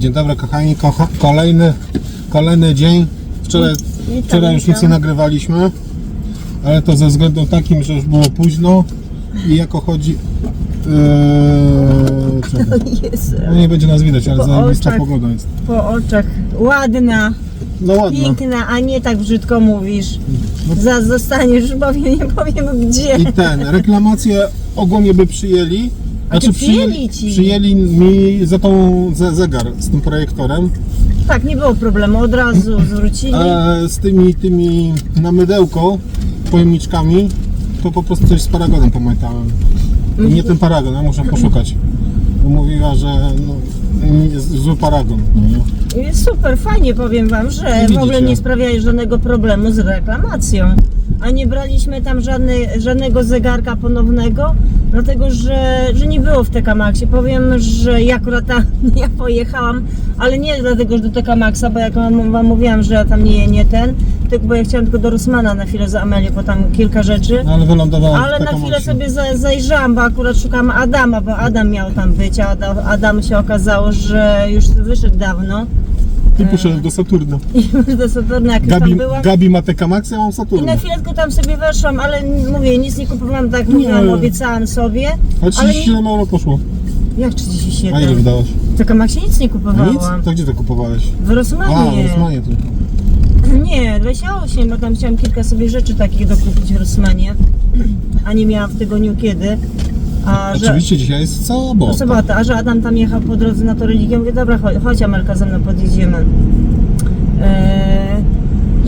Dzień dobry kochani, Kocha, kolejny, kolejny dzień. Wczoraj, Witam, wczoraj już nic nie nagrywaliśmy, ale to ze względu takim, że już było późno i jako chodzi... Yy. Jezu, no nie będzie nas widać, ale Po zajebista oczach. pogoda jest. po oczach. Ładna, No ładno. piękna, a nie tak brzydko mówisz. Zaraz zostaniesz, powiem, nie powiem gdzie. I ten, reklamację ogólnie by przyjęli. Znaczy, A przyjęli ci. przyjęli mi za tą ze, zegar z tym projektorem. Tak, nie było problemu, od razu zwrócili. E, z tymi, tymi na mydełko, pojemniczkami, to po prostu coś z paragonem pamiętałem. I nie ten paragon, ja muszę poszukać. Bo mówiła, że no, nie- zły paragon. No, nie? Super, fajnie powiem wam, że w widzicie. ogóle nie sprawiali żadnego problemu z reklamacją. A nie braliśmy tam żadnej, żadnego zegarka ponownego, dlatego że, że nie było w TK Maxie. Powiem, że ja akurat tam ja pojechałam, ale nie dlatego, że do TK Maxa, bo jak wam wam mówiłam, że ja tam nie, nie ten, tylko bo ja chciałam tylko do Rosmana na chwilę za Amelię, bo tam kilka rzeczy. No, ale wylądowałem Ale na chwilę sobie za, zajrzałam, bo akurat szukam Adama, bo Adam miał tam być, a Adam, Adam się okazało, że już wyszedł dawno. I poszedłem do Saturna. Do Saturna jak już Gabi, tam była. Gabi ma TK Max, ja mam I Saturna. na chwilę tylko tam sobie weszłam, ale mówię, nic nie kupowałam, tak jak mówiłam, Nie. obiecałam sobie. A Ale 37 euro poszło. jak A ile 37? wydałaś? Taka Maxie nic nie A nic? kupowałam. To gdzie to kupowałeś? W A, Rosmanie. w Rosmanie tu. Nie, 28, bo tam chciałam kilka sobie rzeczy takich dokupić w Rosmanie. A nie miałam w tygodniu kiedy. A że... Oczywiście dzisiaj jest sobota. To sobota, a że Adam tam jechał po drodze na to religię, mówię, dobra, chodź, chodź Amelka, ze mną podjedziemy. Eee,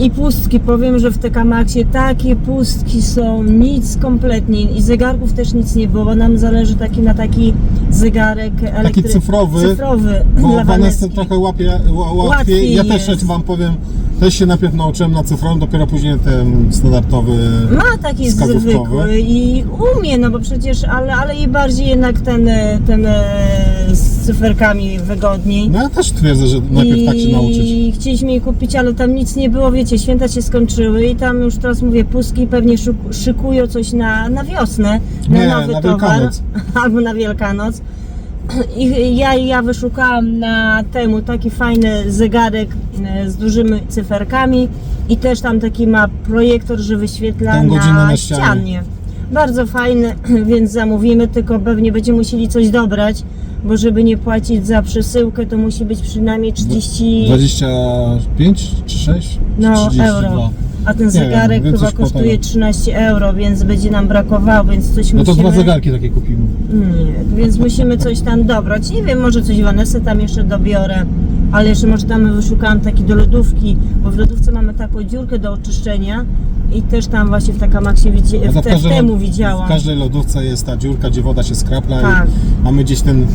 I pustki, powiem, że w TK Maxie takie pustki są, nic kompletnie i zegarków też nic nie było, bo nam zależy taki na taki zegarek elektryczny. cyfrowy, cyfrowy Bo dla Vanessa trochę łapie, ła- łatwiej. Łatwiej Ja też jest. wam powiem, też się najpierw nauczyłem na cyfrowym, dopiero później ten standardowy. Ma taki zwykły i umie, no bo przecież, ale, ale i bardziej jednak ten, ten e, z cyferkami wygodniej. No ja też twierdzę, że najpierw tak się nauczyć. I chcieliśmy jej kupić, ale tam nic nie było, wiecie, święta się skończyły i tam już teraz mówię, pustki pewnie szyku- szykują coś na, na wiosnę, na Nie, nowy na towar, Wielkanoc. albo na Wielkanoc. I ja, ja wyszukałam na temu taki fajny zegarek e, z dużymi cyferkami i też tam taki ma projektor, że wyświetla Tą godzinę na, na ścianie. ścianie. Bardzo fajny, więc zamówimy, tylko pewnie będziemy musieli coś dobrać, bo żeby nie płacić za przesyłkę, to musi być przynajmniej 30 25 czy 6? no, 32. euro. A ten zegarek wiem, chyba coś kosztuje tego. 13 euro, więc będzie nam brakowało, więc coś No to musimy... dwa zegarki takie kupimy. Nie, więc musimy coś tam dobrać. Nie wiem, może coś Vanessy tam jeszcze dobiorę, ale jeszcze może tam wyszukałam taki do lodówki, bo w lodówce mamy taką dziurkę do oczyszczenia i też tam właśnie w Takamaksie widzi, No to w w temu w widziałam. każdej lodówce jest ta dziurka, gdzie woda się skrapla Tak. i mamy gdzieś ten.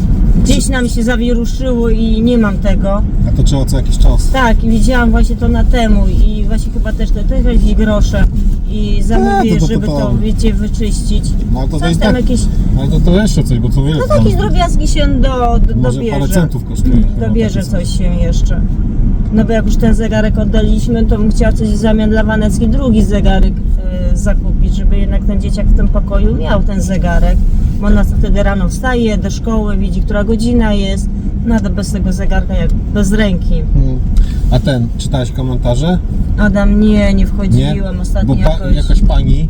Gdzieś nam się zawieruszyło i nie mam tego. A to trzeba co jakiś czas. Tak, i widziałam właśnie to na temu i właśnie chyba też to też jakieś grosze i zamówię, to- to- to- żeby to, to- wiecie, wyczyścić. No to, to Coś jest tam tak. jakieś, Ale to, to jeszcze coś, bo co wiele. no jakieś drobiazgi się do, do, Może parę dobierze. centów kosztuje. chyba Dobierze takie coś się jeszcze. No bo jak już ten zegarek oddaliśmy, to bym chciała coś w zamian dla Wanecki drugi zegarek e, zakupić, żeby jednak ten dzieciak w tym pokoju miał ten zegarek. Bo ona wtedy rano wstaje do szkoły, widzi, która godzina jest. No to bez tego zegarka jak bez ręki. Hmm. A ten, czytałeś komentarze? Adam, nie, nie Nie? wchodziłam Bo ostatnio pa, jakoś. jakaś pani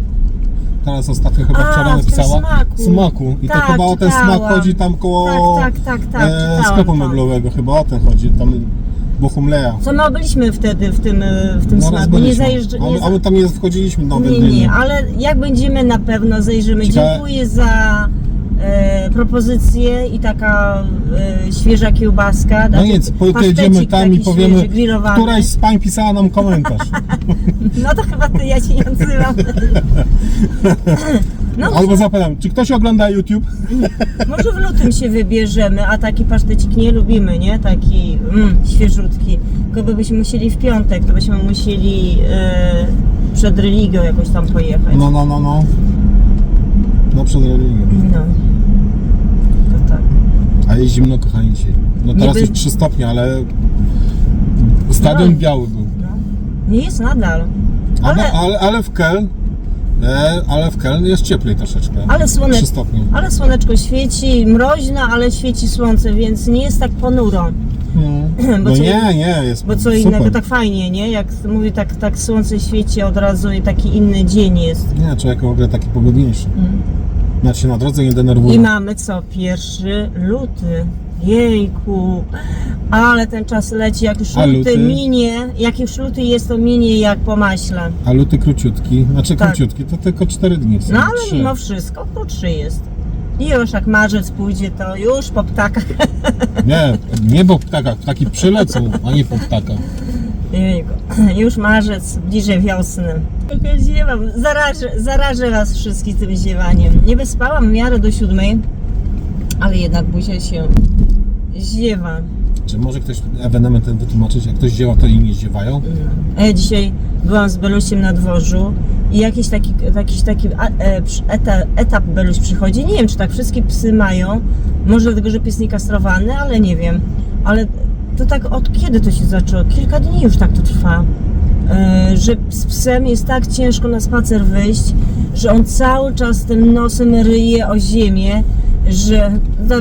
teraz ostatnio chyba A, wczoraj w tym napisała smaku. smaku. I Tak, to chyba o ten smak chodzi tam koło Tak, tak, tak, tak, e, czytałam sklepu to. meblowego, chyba o ten chodzi. Tam Bochumleja. Co my byliśmy wtedy w tym, e, w tym No raz smaku? Nie byliśmy. zajeżdża, A nie my, a my tam nie wchodziliśmy no, Nie, nie, ale jak będziemy na pewno zajrzymy. Ciekawe- Dziękuję za e, propozycję i taka e, świeża kiełbaska. No nic, po- pojedziemy tam i taki powiemy, świeży, grillowany. któraś z pań pisała nam komentarz. No to chyba ty, ja się nie odzywam. No Albo zapytam, czy ktoś ogląda YouTube? może w lutym się wybierzemy, a taki pasztecik nie lubimy, nie? Taki mm, świeżutki. Tylko byśmy musieli w piątek, to byśmy musieli e, przed religią jakoś tam pojechać. No, no, no, no. No przed religią. No. To tak. A jest zimno, kochani, dzisiaj. No teraz by- już 3 stopnie, ale stadion No. biały był. No. Nie jest nadal. Ale, Ale, ale, ale w Keln, e, ale w Keln jest cieplej troszeczkę. ale, stopnie. ale słoneczko świeci, mroźno, ale świeci słońce, więc nie jest tak ponuro. Hmm. No co, nie, nie, jest Bo co super. innego, tak fajnie, nie? Jak mówi, tak, tak słońce świeci od razu i taki inny dzień jest. Nie, człowiek w ogóle taki pogodniejszy. Mm. Się na drodze nie denerwuje. I mamy co? Pierwszy luty. Jejku, ale ten czas leci, jak już A luty, luty? minie, jak już luty jest, to minie jak po maśle. A luty króciutki, znaczy Tak. króciutki, to tylko 4 dni. w sumie, No ale trzy. mimo wszystko krótszy jest. I już jak marzec pójdzie, to już po ptakach. Nie, nie po ptakach, ptaki przylecą, a nie po ptakach. Jejku, już marzec, bliżej wiosny. Trochę ziewam, zarażę, zarażę was wszystkich tym ziewaniem. Nie wyspałam w miarę do siódmej, ale jednak buzia się ziewa. Czy może ktoś ewenement ten wytłumaczyć? Jak ktoś dzieła, to inni zdziewają? A Ja dzisiaj byłam z Belusiem na dworzu i jakiś taki, jakiś taki e, przy- eta, etap Beluś przychodzi. Nie wiem, czy tak wszystkie psy mają. Może dlatego, że pies nie kastrowany, ale nie wiem. Ale to tak od kiedy to się zaczęło? Kilka dni już tak to trwa. E, że z psem jest tak ciężko na spacer wyjść, że on cały czas tym nosem ryje o ziemię, że,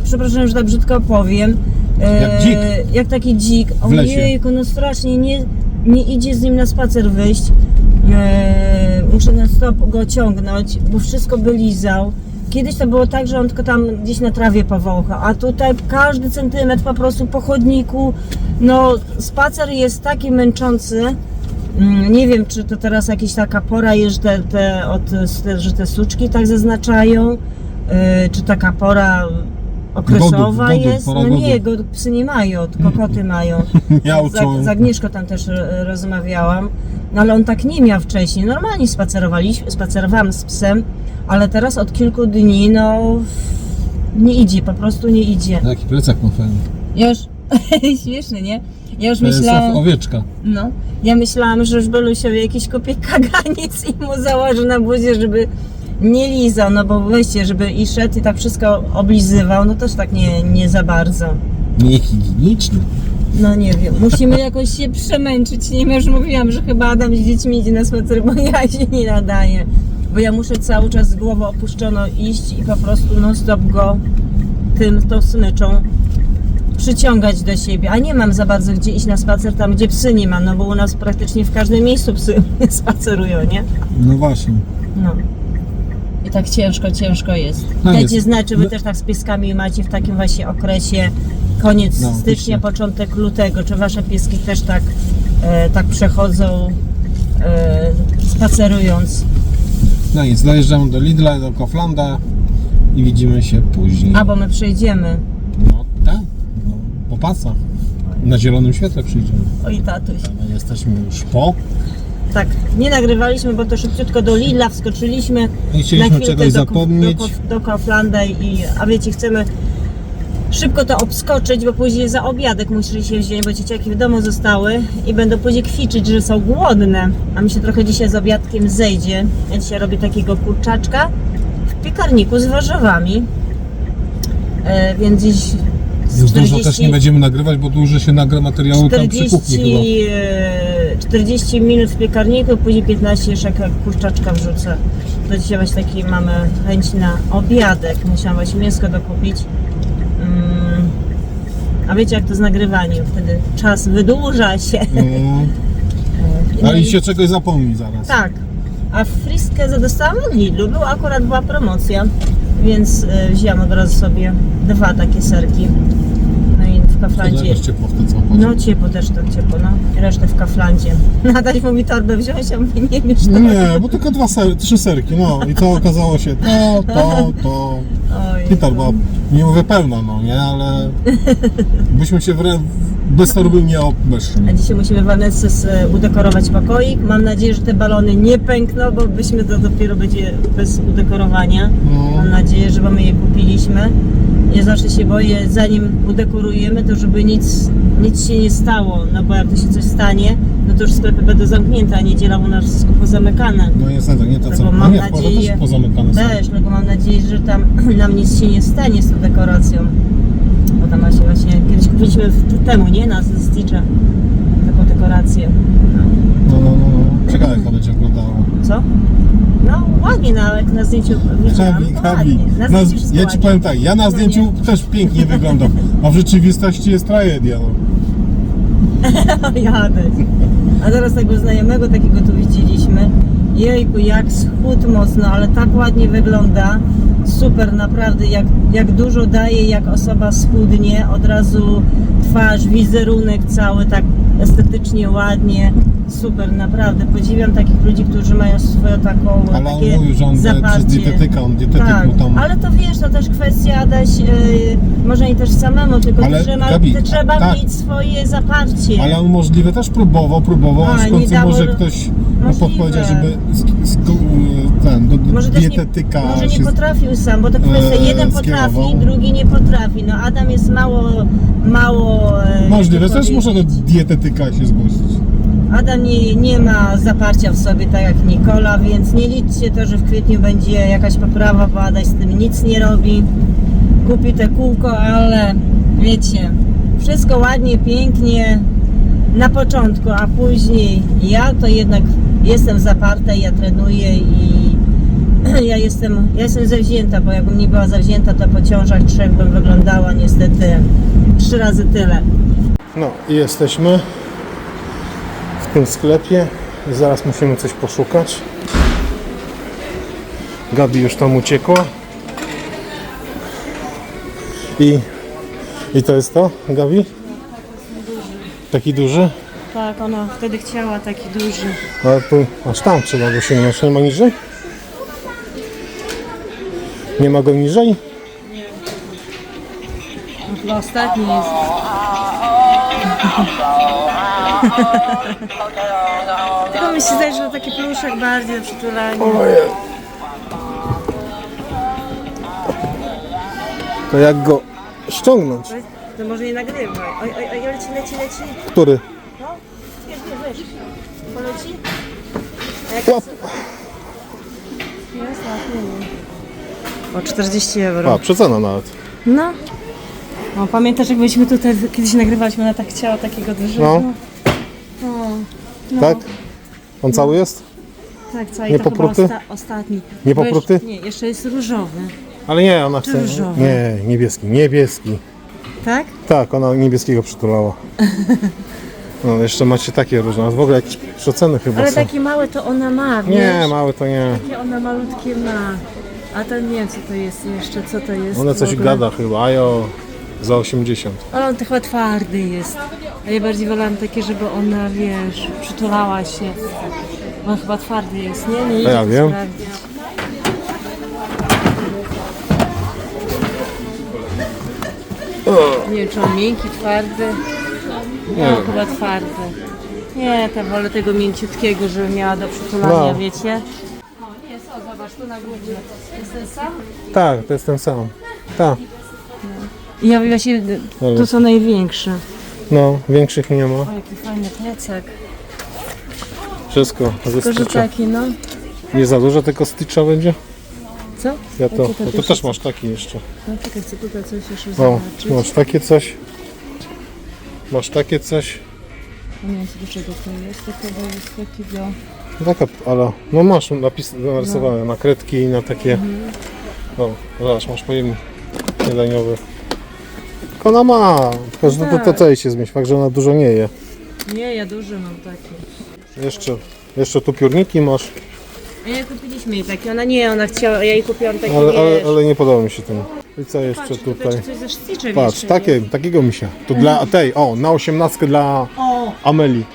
przepraszam, że tak brzydko powiem, e, Jak dzik. jak taki dzik. W lesie. Ojejku, no strasznie, nie, nie idzie z nim na spacer wyjść. E, muszę na stop go ciągnąć, bo wszystko by lizał. Kiedyś to było tak, że on tylko tam gdzieś na trawie powącha, a tutaj każdy centymetr po prostu po chodniku. No, spacer jest taki męczący. Mm, Nie wiem, czy to teraz jakaś taka pora jest, że te, te, od, że te suczki tak zaznaczają, czy taka pora okresowa Godów, godów, jest. pora no nie, godów. go, psy nie mają, tylko koty mają. Miał Z, z Agnieszką tam też e, rozmawiałam, no ale on tak nie miał wcześniej. Normalnie spacerowaliśmy, spacerowałam z psem, ale teraz od kilku dni, no nie idzie, po prostu nie idzie. Jaki plecak ma fajny. Ja już, śmieszny, nie? Ja już To jest myślałam, owieczka. no, ja myślałam, że już Belusiowi jakiś kupię kaganiec i mu założę na buzie, żeby nie lizał, no bo weźcie, żeby i szedł i tak wszystko oblizywał, no też tak nie, nie za bardzo. Niehigieniczny. No nie wiem, musimy jakoś się przemęczyć. Nie wiem, już mówiłam, że chyba Adam z dziećmi idzie na spacer, bo ja się nie nadaję. Bo ja muszę cały czas z głową opuszczoną iść i po prostu non stop go tym, tą smyczą przyciągać do siebie. A nie mam za bardzo gdzie iść na spacer tam, gdzie psy nie ma, no bo u nas praktycznie w każdym miejscu psy spacerują, nie? No właśnie. No. I tak ciężko, ciężko jest. No Dajcie jest. znać, czy wy No. też tak z pieskami macie w takim właśnie okresie, koniec No, stycznia, początek lutego, czy wasze pieski też tak, e, tak przechodzą e, spacerując. No i dojeżdżamy do Lidla, do Koflanda i widzimy się później. Albo my przejdziemy. No tak, no, po pasach. Na zielonym świetle przyjdziemy. Oj tatuś. My jesteśmy już po. Tak, nie nagrywaliśmy, bo to szybciutko do Lidla wskoczyliśmy. Nie chcieliśmy czegoś do, zapomnieć. Do, do Kauflanda i, a wiecie, chcemy szybko to obskoczyć, bo później za obiadek musieli się wziąć, bo dzieciaki w domu zostały i będą później kwiczyć, że są głodne. A mi się trochę dzisiaj z obiadkiem zejdzie. Ja dzisiaj robię takiego kurczaczka w piekarniku z warzywami. E, więc dziś Już dużo też nie będziemy nagrywać, bo dużo się nagra materiału tam przy kuchni chyba. 40, e, 40 minut w piekarniku, później 15 jeszcze jak kurczaczka wrzucę. To dzisiaj właśnie taki mamy chęć na obiadek. Musiałam właśnie mięsko dokupić. Mm. A wiecie jak to z nagrywaniem? Wtedy czas wydłuża się. Mm, No a i- i się czegoś zapomni zaraz. Tak. A friskę dostałam od Lidlu. Był, akurat była promocja, więc e, wzięłam od razu sobie dwa takie serki. No w kaflandzie. jakoś ciepło w te co No ciepło też tak ciepło, no. Resztę w kaflandzie. Nadać mu mi torbę wziąć, a mówi nie wiesz to. Nie, bo tylko dwa ser, trzy serki, no i to okazało się to, to, to. Oj, I torba, nie mówię pełna, no nie, ale byśmy się wrę- bez torby nie obeszli. A dzisiaj musimy Vanessy z- udekorować pokoik. Mam nadzieję, że te balony nie pękną, bo byśmy to dopiero będzie bez udekorowania. No. Mam nadzieję, że bo my je kupiliśmy. Ja zawsze się boję, zanim udekorujemy, to żeby nic, nic się nie stało. No bo jak to się coś stanie, no to już sklepy będą zamknięte, a niedziela u nas wszystko pozamykane. No niestety, nie to No co. No mam nie, w porze nadzieję- też pozamykane są. Też, tylko mam nadzieję, że tam nam nic się nie stanie z tą dekoracją. Tam właśnie, kiedyś kupiliśmy w- temu, nie? Na Stitcha taką dekorację. No. No, no, no. Ciekawe jak to będzie wyglądało. Co? No ładnie, no, jak na zdjęciu widziałam, Kabi, to Kabi. ładnie. Na Na, zdjęciu wszystko ja ci ładnie. powiem tak, ja na zdjęciu też pięknie wyglądam, a w rzeczywistości jest tragedia. No. Jadę. A teraz tego znajomego takiego tu widzieliśmy. Jejku, jak schód mocno, ale tak ładnie wygląda. Super, naprawdę, jak, jak dużo daje, jak osoba schudnie, od razu twarz, wizerunek cały tak estetycznie, ładnie. Super, naprawdę. Podziwiam takich ludzi, którzy mają swoją taką Ale on takie mówił, że on przez zaparcie. dietetyka, on dietetyk Tak, mu tam... ale to wiesz, to też kwestia Adaś, yy, może nie też samemu, tylko Ale, trzeba, Gabi, to trzeba tak. mieć swoje zaparcie. Ale on możliwe też próbował, próbował, A, aż w dało- może ktoś mu podpowiedział, żeby sk- sk- ten, do, Może też nie, dietetyka może nie potrafił sam, bo to kwestia, e, jeden potrafi, skierował. drugi nie potrafi. No Adam jest mało, mało... e, Możliwe, też może do dietetyka się zgłosić. Adam nie, nie ma zaparcia w sobie tak jak Nikola, więc nie liczcie to, że w kwietniu będzie jakaś poprawa, bo Adaś z tym nic nie robi. Kupi te kółko, ale wiecie, wszystko ładnie, pięknie na początku, a później ja to jednak jestem zaparta, ja trenuję i ja jestem, ja jestem zawzięta, bo jakbym nie była zawzięta, to po ciążach trzech bym wyglądała niestety trzy razy tyle. No i jesteśmy w tym sklepie. Zaraz musimy coś poszukać. Gabi już tam uciekła. I, i to jest to, Gabi? Taki duży? Tak, ona wtedy chciała taki duży. Ale tu aż tam trzeba go sięgnąć. Nie ma niżej? Nie ma go niżej? Chyba ostatni jest. Tylko mi się zdaje, że to taki pluszek bardziej do przytulania. Ojej. To jak go ściągnąć? To może nie nagrywaj. Oj, oj, oj, leci, leci, leci. Który? No, wiesz, wiesz, wiesz. Poleci? Łap. Jest, O 40 euro. A, przecena nawet. No. O, pamiętasz jak byliśmy tutaj kiedyś nagrywaliśmy, ona tak chciała takiego dużego. No. O, no. Tak? On cały jest? Tak, cały Nie to chyba popruty? osta- ostatni. Nie Bo popruty? Jeszcze, nie, jeszcze jest różowy. Ale nie, ona chce. różowy? Nie, niebieski, niebieski. Tak? Tak, ona niebieskiego przytulała. No, jeszcze macie takie różne. A W ogóle jakieś przeceny chyba Ale są. takie małe to ona ma, wiesz? Nie, małe to nie. Takie ona malutkie ma. A ten nie wiem co to jest jeszcze, co to jest Ona w coś ogóle. gada chyba, a jo za 80. Ale on chyba twardy jest. A ja bardziej wolałam takie, żeby ona, wiesz, przytulała się. On chyba twardy jest, nie? Nie idzie ja to wiem. sprawdzić. Nie wiem, czy on miękki, twardy. Nie No, wiem. chyba twardy. Nie, to wolę tego mięciutkiego, żeby miała do przytulania, No. wiecie? O, jest, o, zobacz, tu na górze. Jest ten sam? Tak, to jest ten sam. Tak. I ja właśnie, Ale- to są największe. No, większych nie ma. O, jaki fajny plecak. Wszystko ze Tylko, że stycza. taki, no. Nie za dużo tylko stycza będzie? Co? Ja to, Jakie to no to też masz taki jeszcze. No czekaj, chcę tutaj coś jeszcze O, zobaczyć. masz takie coś. Masz takie coś. Nie wiem, co do czego to jest. To chyba jest takiego... Taka, ale no masz napis narysowane na kredki i na takie. Mhm. O, zobacz, masz pojemnik jeleniowy. Ona ma, tylko że to, to, Tak. jej się zmieść, fakt, że ona dużo nie je. Nie, ja duży mam taki. Jeszcze, jeszcze tu piórniki masz, A ja kupiliśmy jej taki. Ona nie, ona chciała, ja jej kupiłam taki, ale, ale, wiesz. ale nie podoba mi się ten. I co jeszcze Patrz, tutaj? coś ze Patrz, jeszcze takie, takiego misia. To dla tej, o, na osiemnastkę dla O, Ameli.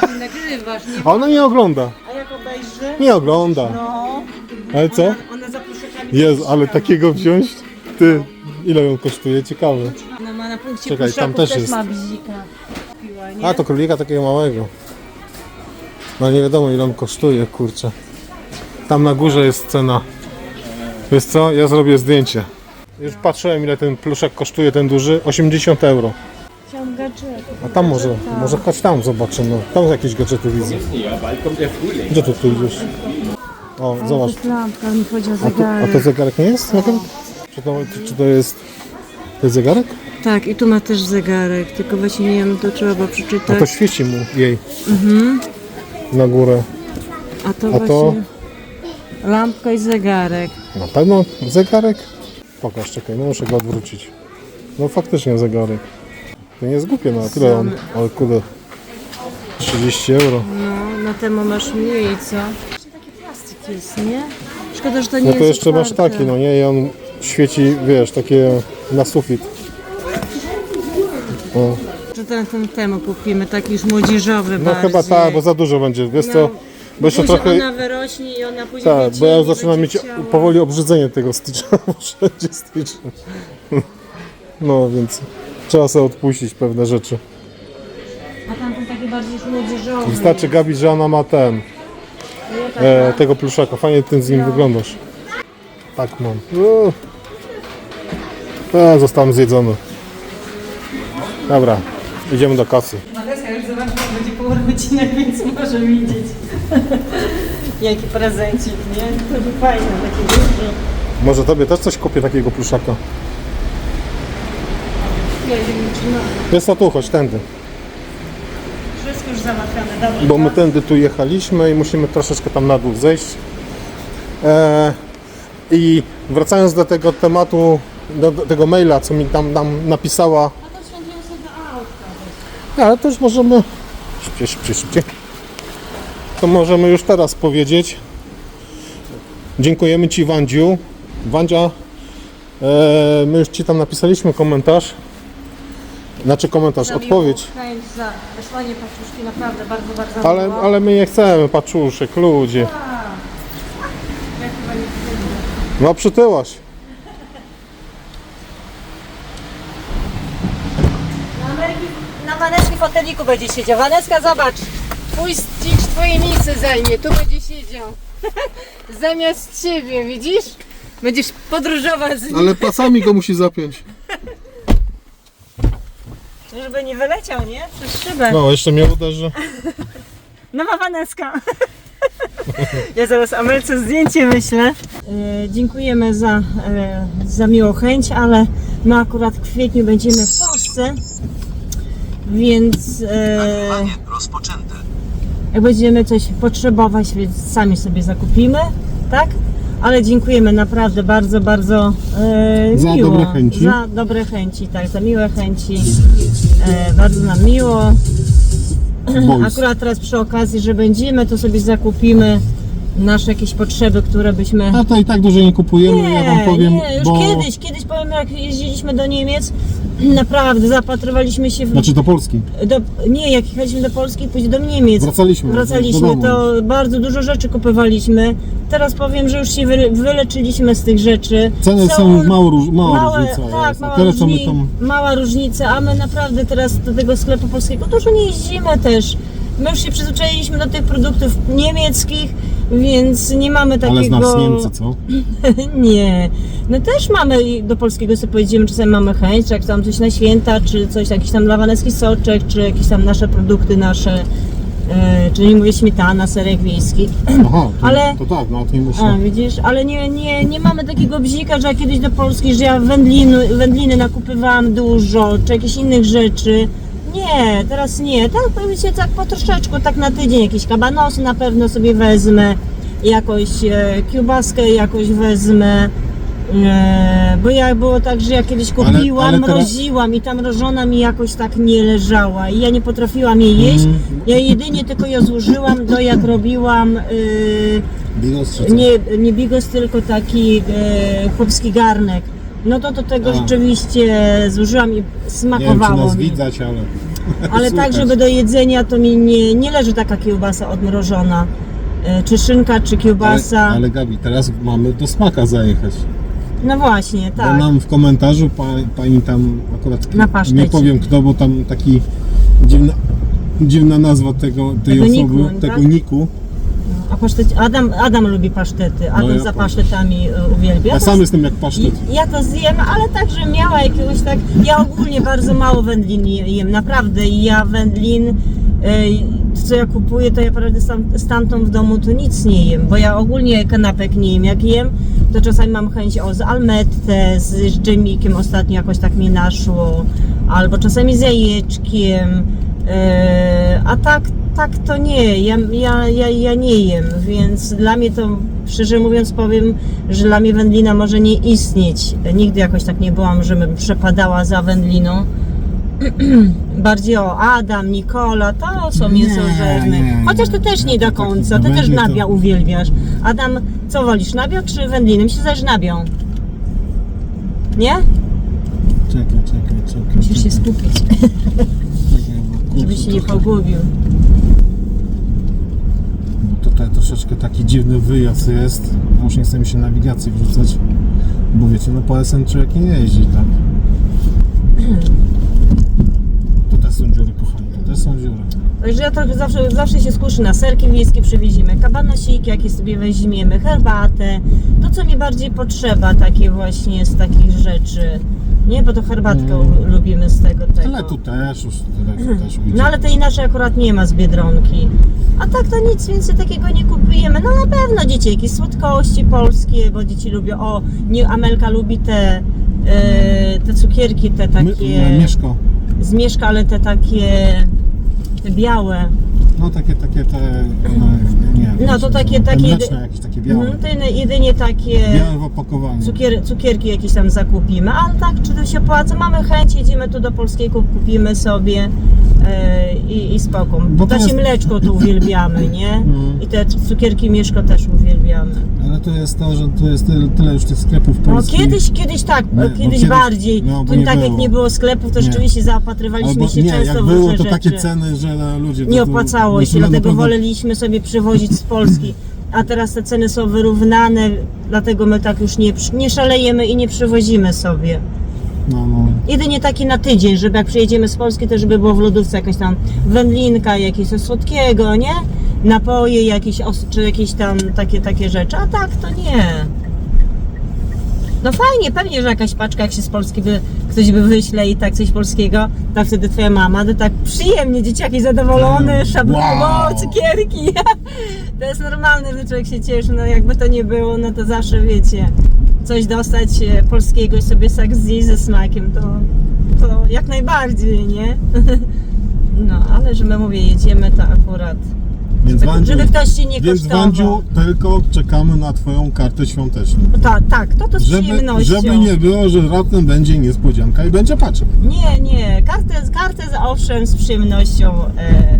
ty nagrywasz, nie? A ona nie ogląda. A jak obejrzy? Nie ogląda. No. Ale co? Ona, za. Jezu, ale takiego wziąć? Ty, ile ją kosztuje? Ciekawe. Ona ma na punkcie Czekaj, tam też jest. ma bzika. Nie? A, to królika takiego małego. No nie wiadomo ile on kosztuje, kurczę. Tam na górze jest cena. Wiesz co, ja zrobię zdjęcie. Już patrzyłem ile ten pluszek kosztuje, ten duży. 80 euro. Chciałam. A tam może, może chodź tam zobaczymy. Tam jakieś gadżety widzę. Gdzie ty tu idziesz? O, zobacz. jest lampka, mi chodzi o A, tu, a to zegarek nie jest? Czy to, czy to jest... To jest zegarek? Tak, i tu ma też zegarek, tylko właśnie nie wiem, to trzeba przeczytać. No to świeci mu jej. Na górę. A to a właśnie to? lampka i zegarek. Na pewno zegarek? Pokaż, czekaj, no muszę go odwrócić. No faktycznie zegarek. to nie jest głupie, no tyle on, ale kurde, 30 euro. No, na temu masz mniej, co? Jeszcze taki plastik jest, nie? Szkoda, że to nie No jest to jeszcze masz otwarte. taki, no nie, i on świeci, wiesz, takie na sufit. O. Że ten, ten temu kupimy, taki już młodzieżowy No bardziej. chyba tak, bo za dużo będzie, wiesz No, co, bo jeszcze trochę, ona wyrośnie i ona później tak, bo ja zaczynam mieć powoli obrzydzenie tego Stitcha, bo wszędzie Stitch. No więc trzeba sobie odpuścić pewne rzeczy. A tamten taki bardziej już młodzieżowy. Wystarczy Gabi, że ona ma ten, Nie, tak, e, tego pluszaka, fajnie ty z nim wyglądasz. Tak mam. Uuu. E, zostałem zjedzony. Dobra, idziemy do kasy. Waleska już zobaczyła, będzie pół godziny, więc może widzieć. Jaki prezencik, nie? To by fajne, taki duży. Może tobie też coś kupię takiego pluszaka? Ja wiem, czy no. Jest to tu, chodź tędy. Wszystko już załatwione, dobra. Bo my tędy tu jechaliśmy i musimy troszeczkę tam na dół zejść. E, I wracając do tego tematu, do, do tego maila, co mi tam nam napisała, A to świętują sobie autka. ale też możemy. Szybciej, szybciej, szybciej. To możemy już teraz powiedzieć. Dziękujemy Ci, Wandziu. Wandzia, e, my już Ci tam napisaliśmy komentarz. Znaczy komentarz, odpowiedź. Chęć za wysłanie paczuszki, naprawdę bardzo, bardzo Ale, miło. ale my nie chcemy paczuszek, ludzie. Ja chyba nie. No przytyłaś. Na, Ameryki, na Waneski foteliku będzie siedział. Waneska, zobacz. Twój Stitch twojej miejsce zajmie. Tu będzie siedział. Zamiast ciebie, widzisz? Będziesz podróżować z nim, Ale pasami go musi zapiąć. żeby nie wyleciał, nie? Przez szybę. No, jeszcze mnie uderzy. Nowa Waneska. Ja zaraz Amelce zdjęcie wyślę. E, dziękujemy za, e, za miłą chęć, ale my akurat w kwietniu będziemy w Polsce, więc e, rozpoczęte. jak będziemy coś potrzebować, więc sami sobie zakupimy, tak? Ale dziękujemy naprawdę bardzo, bardzo e, Za miło. dobre chęci. Za dobre chęci, tak, za miłe chęci. E, bardzo nam miło. Boys. Akurat teraz przy okazji, że będziemy, to sobie zakupimy nasze jakieś potrzeby, które byśmy... A to i tak dużo nie kupujemy, ja wam powiem, nie, już bo... kiedyś, kiedyś powiem jak jeździliśmy do Niemiec, naprawdę zapatrywaliśmy się w... Znaczy do Polski. Do, nie, jak jechaliśmy do Polski, później do Niemiec. Wracaliśmy. do Wracaliśmy, domu. to bardzo dużo rzeczy kupowaliśmy. Teraz powiem, że już się wy, wyleczyliśmy z tych rzeczy. Ceny są mało róż, mała małe, różnica. tak, mała, tyle różni, tam... mała różnica, a my naprawdę teraz do tego sklepu polskiego dużo nie jeździmy też. My już się przyzwyczailiśmy do tych produktów niemieckich, więc nie mamy takiego... Ale znasz Niemcy, co? nie. No też mamy do polskiego sobie pojedziemy, czasami mamy chęć, czy jak tam coś na święta, czy coś, jakiś tam lawaneski soczek, czy jakieś tam nasze produkty nasze, e, czyli mówię śmietana, serek wiejski. Aha, to, Ale- to tak, no o tym A, myślę. widzisz, ale nie, nie, nie mamy takiego bzika, że ja kiedyś do Polski, że ja wędliny, wędliny nakupywałam dużo, czy jakichś innych rzeczy. Nie, teraz nie. Tak, powiedzcie, tak po troszeczku, tak na tydzień jakieś kabanosy na pewno sobie wezmę, jakąś e, kiełbaskę jakoś wezmę. E, bo ja było tak, że ja kiedyś kupiłam, ale teraz- mroziłam i ta mrożona mi jakoś tak nie leżała i ja nie potrafiłam jej jeść. Mm. Ja jedynie tylko ją zużyłam do jak robiłam y, Bigos czy co? nie, nie bigos, tylko taki e, chłopski garnek. No to do tego A. rzeczywiście zużyłam i Nie wiem, czy smakowało nas mi. widać, ale... Ale tak, słychać. żeby do jedzenia to mi nie, nie leży taka kiełbasa odmrożona. E, czy szynka, czy kiełbasa. Ale, ale Gabi, teraz mamy do smaka zajechać. No właśnie, Bo tak. nam w komentarzu pa, pani tam akurat Na pasztecie. nie powiem kto, bo tam taki dziwna, dziwna nazwa tego, tej Tego osoby, tego tak? niku. A pasztet, Adam, Adam lubi pasztety. Adam ja za pasztetami e, uwielbia. Ja sam jestem jak pasztet. I- Ja to zjem, ale także miała jakiegoś tak. Ja ogólnie bardzo mało wędlin je- jem, naprawdę. I ja wędlin, y, co ja kupuję, to ja naprawdę stam, stamtąd w domu to nic nie jem, bo ja ogólnie kanapek nie jem. Jak jem, to czasami mam chęć o z almette, z, z dżemikiem ostatnio jakoś tak mi naszło, albo czasami z jajeczkiem. y, a tak, tak to nie, ja, ja, ja, ja nie jem, więc dla mnie to, szczerze mówiąc powiem, że dla mnie wędlina może nie istnieć. Nigdy jakoś tak nie byłam, żebym przepadała za wędliną. bardziej o Adam, Nikola, to są Nie, mięsożerne. nie, Chociaż ty nie. też nie Ja do to końca, ty też będzie to- nabia uwielbiasz. Adam, co wolisz, nabia czy wędliny? Myślę, że nabią. Nie? Czekaj, czekaj, czekaj. Musisz się czekaj, skupić, czekaj, bo żeby się nie pogubił. Troszeczkę taki dziwny wyjazd jest. Już nie chcę mi się nawigacji wrzucać. Bo wiecie, no po SN człowiek nie jeździ, tak? Tutaj są dziury, kochani, tutaj są dziury. Także ja trochę zawsze, zawsze się skuszę na serki wiejskie przywieziemy, kabanosiki jakie sobie weźmiemy, herbatę, to co mi bardziej potrzeba, takie właśnie z takich rzeczy. Nie, bo to herbatkę Mm. lubimy z tego tego. Ale tu też już, tutaj też ujdzie. No ale to inaczej akurat nie ma z Biedronki. A tak to nic więcej takiego nie kupujemy. No na pewno dzieci jakieś słodkości polskie, bo dzieci lubią. O, nie, Amelka lubi te, e, te cukierki, te My, takie Mieszko. z mieszka, ale te takie te białe. No takie, takie te, no, nie wiem. No, to takie- takie- Mleczne jakieś takie białe. Mhm, to jedynie- jedynie takie Białe w opakowaniu. cukier, cukierki jakieś tam zakupimy. Ale tak, czy to się opłaca? Mamy chęć, jedziemy tu do polskiego, kupimy sobie i, i spoko. Bo to Takie jest- mleczko tu uwielbiamy, nie? Mhm. I te cukierki mieszko też uwielbiamy. Ale to jest to, że tu jest tyle, tyle już tych sklepów No polskich. kiedyś, kiedyś tak, Nie, kiedyś, kiedyś- bardziej. no, bo tu nie tak jak było. nie było sklepów, to Nie. rzeczywiście zaopatrywaliśmy Albo się nie, często jak w było różne to takie rzeczy. ceny, że ludzie... nie to- to- opłacało się, na dlatego pewno- woleliśmy sobie przywozić z Polski. A teraz te ceny są wyrównane, dlatego my tak już nie, przy- nie szalejemy i nie przywozimy sobie. No, no. Jedynie taki na tydzień, żeby jak przyjedziemy z Polski, to żeby było w lodówce jakaś tam wędlinka, jakieś coś słodkiego, nie? Napoje jakieś, os- czy jakieś tam takie, takie rzeczy, a tak to nie. No fajnie, pewnie, że jakaś paczka, jak się z Polski by, ktoś by wyśle i tak coś polskiego, to wtedy twoja mama, to tak przyjemnie, dzieciaki zadowolone, szablony, Wow. o, cukierki. To jest normalne, że człowiek się cieszy, no jakby to nie było, no to zawsze wiecie, coś dostać e, polskiego i sobie tak zjeść ze smakiem, to, to jak najbardziej, nie? No, ale że my mówię, jedziemy, to akurat, Więc żeby, Wandziu, żeby ktoś się nie więc kosztował. Wandziu, tylko czekamy na twoją kartę świąteczną. Ta, tak, to to z Żeby, przyjemnością. żeby nie było, że raptem będzie niespodzianka i będzie paczek. Nie, nie, kartę, kartę z- owszem z przyjemnością. E,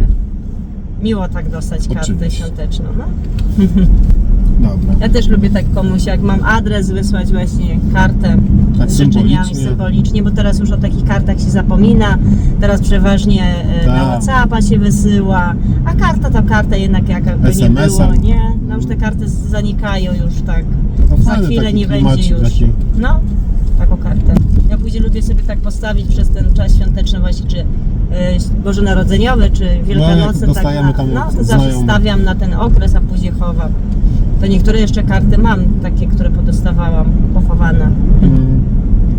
miło tak dostać kartę Oczywiście. świąteczną. No. Dobra. Ja też lubię tak komuś, jak mam adres, wysłać właśnie kartę Tak z życzeniami symbolicznie. symbolicznie, bo teraz już o takich kartach się zapomina. Teraz przeważnie e, na Tak. Whatsappa się wysyła, a karta to karta jednak jakby nie było, nie? No już te karty zanikają już tak. No Za fajny chwilę taki nie będzie klimacik już. Taki. No, taką kartę. Ja później lubię sobie tak postawić przez ten czas świąteczny właśnie, czy y, bożonarodzeniowy, czy wielkanocny, tak dostajemy na, tam no, to zawsze stawiam na ten okres, a później chowam. To niektóre jeszcze karty mam, takie, które podostawałam, pochowane. Mm.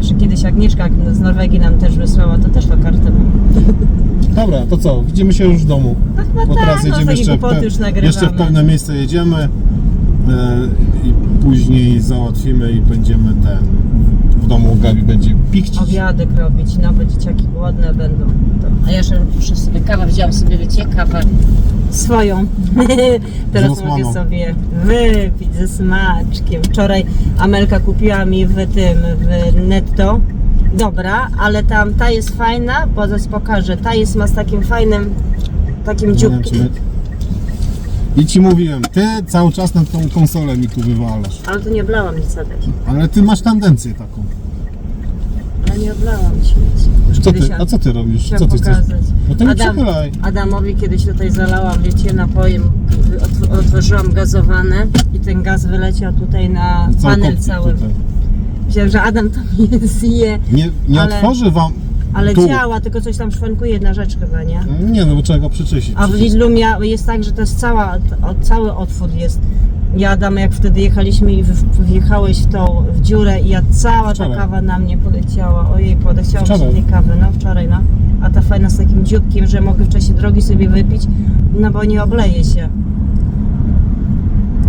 Czy kiedyś Agnieszka z Norwegii nam też wysłała, to też to kartę mam. Dobra, to co? Widzimy się już w domu. No chyba Bo tak, teraz no jedziemy takie jeszcze, w głupoty pe- już nagrywamy. jeszcze w pewne miejsce jedziemy e, i później załatwimy i będziemy ten w domu Gabi będzie pichcić. Obiadek robić, no bo dzieciaki głodne będą. To, a ja jeszcze muszę sobie kawę, wziąłam sobie, wiecie, kawę swoją. Teraz mogę sobie wypić ze smaczkiem. Wczoraj Amelka kupiła mi w tym, w netto. Dobra, ale tam ta jest fajna, bo zaraz pokażę. Ta jest ma z takim fajnym, takim Nie I ci mówiłem, ty cały czas na tą konsolę mi tu wywalasz. Ale to nie oblałam nic. Ale ty masz tendencję taką. Ale nie oblałam ci nic. Co kiedyś ty, a co ty robisz? Chciałam Co ty chcesz? pokazać. No to nie Adam, przechylaj. Adamowi kiedyś tutaj zalałam, wiecie, napojem, otw- otworzyłam gazowane i ten gaz wyleciał tutaj na Cały panel cały. tutaj. Myślałam, że Adam to nie zje, Nie, nie Ale- otworzy wam. Ale Tu. działa, tylko coś tam szwankuje jedna rzecz chyba, nie? Nie no, bo trzeba go przyczyścić. A w Przyczyść. Lidlu mia- jest tak, że to jest cała, o, cały otwór jest. Ja Adam, jak wtedy jechaliśmy i wy- wjechałeś w tą w dziurę i ja cała Wczoraj. ta kawa na mnie poleciała. Ojej, podechciałam się Wczoraj. tej kawy, no wczoraj, no. A ta fajna z takim dzióbkiem, że mogę w czasie drogi sobie wypić, no bo nie obleje się.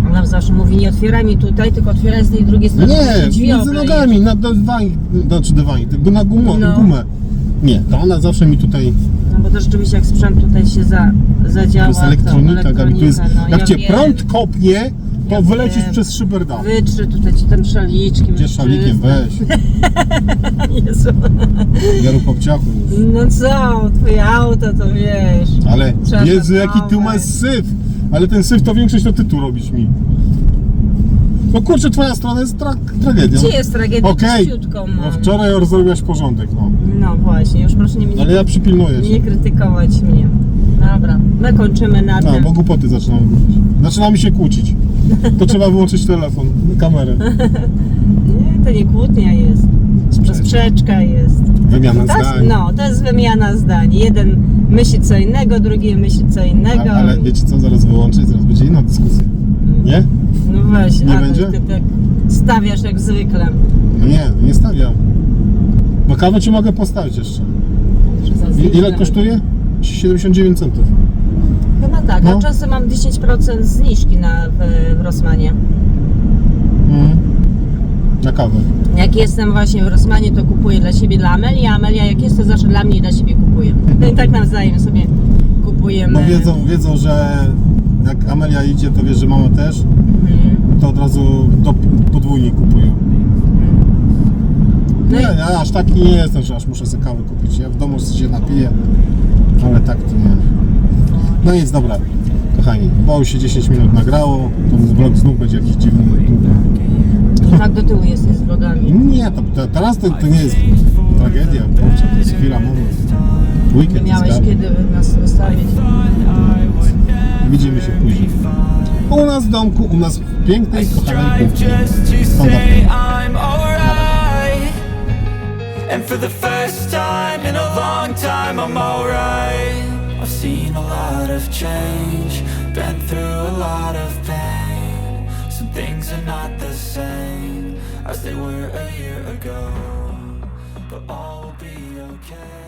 Ona zawsze mówi, nie otwieraj mi tutaj, tylko otwieraj z tej drugiej strony. bo się Nie, drzwi między nogami, na dywanik, znaczy dywanik, tylko na gumę, No. gumę. Nie, to ona zawsze mi tutaj, No bo to rzeczywiście jak sprzęt tutaj się za, zadziała, to jest elektronika, Gabi, to jest, no, jak ja cię wiem. prąd kopnie, To Ja wylecisz wiem. przez szyber dach. Wytrze tutaj ci tam szaliczki. Gdzie szalikiem, weź. Jezu. Garu popciachu. No co, twoje auto to wiesz. Ale Trzeba Jezu, jaki tu masz syf! Ale ten syf to większość to ty tu robisz mi. No kurczę, twoja strona jest tra tragedią. Gdzie jest tragedia? Okej, no wczoraj rozrobiłaś porządek, no. No właśnie, już proszę nie, Ale ja przypilnuję nie krytykować mnie. Dobra, my kończymy na A, tym. bo głupoty zaczynamy mówić. Zaczynamy się kłócić. To trzeba wyłączyć telefon, kamerę. Nie, to nie kłótnia jest. Sprzeczka jest. Wymiana To jest, zdań. no, to jest wymiana zdań. Jeden myśli co innego, drugi myśli co innego. A, ale wiecie co, zaraz wyłączę i zaraz będzie inna dyskusja. Nie? No weź, Nie Adaś, będzie? ty tak stawiasz jak zwykle. No nie, nie stawiam. No kawę ci mogę postawić jeszcze. I, ile kosztuje? 79 centów. Chyba tak, No. a czasem mam 10% zniżki na, w, w Rosmanie. Mhm. Na kawę. Jak jestem właśnie w Rosmanie, to kupuję dla siebie, dla Amelii, a Amelia jak jest, to zawsze dla mnie i dla siebie kupuję. No i tak nawzajem sobie kupujemy. No wiedzą, wiedzą, że jak Amelia idzie, to wiesz, że mama też, Mhm. to od razu do, podwójnie kupują. Nie, ja aż taki nie jestem, że aż muszę sobie kawę kupić. Ja w domu się napiję, ale tak to nie. No nic, dobra. Kochani, bo już się 10 minut nagrało, to vlog znów będzie jakiś dziwny. tak do tyłu jest z vlogami. Nie, to, to, teraz to, to nie jest tragedia, kurczę, to jest chwila, moment. Weekend Miałeś jest kiedy nas wystawić. Widzimy się później. U nas w domku, u nas w pięknej, kochanej kuchni. And for the first time in a long time, I'm alright. I've seen a lot of change, been through a lot of pain. Some things are not the same as they were a year ago. But all will be okay.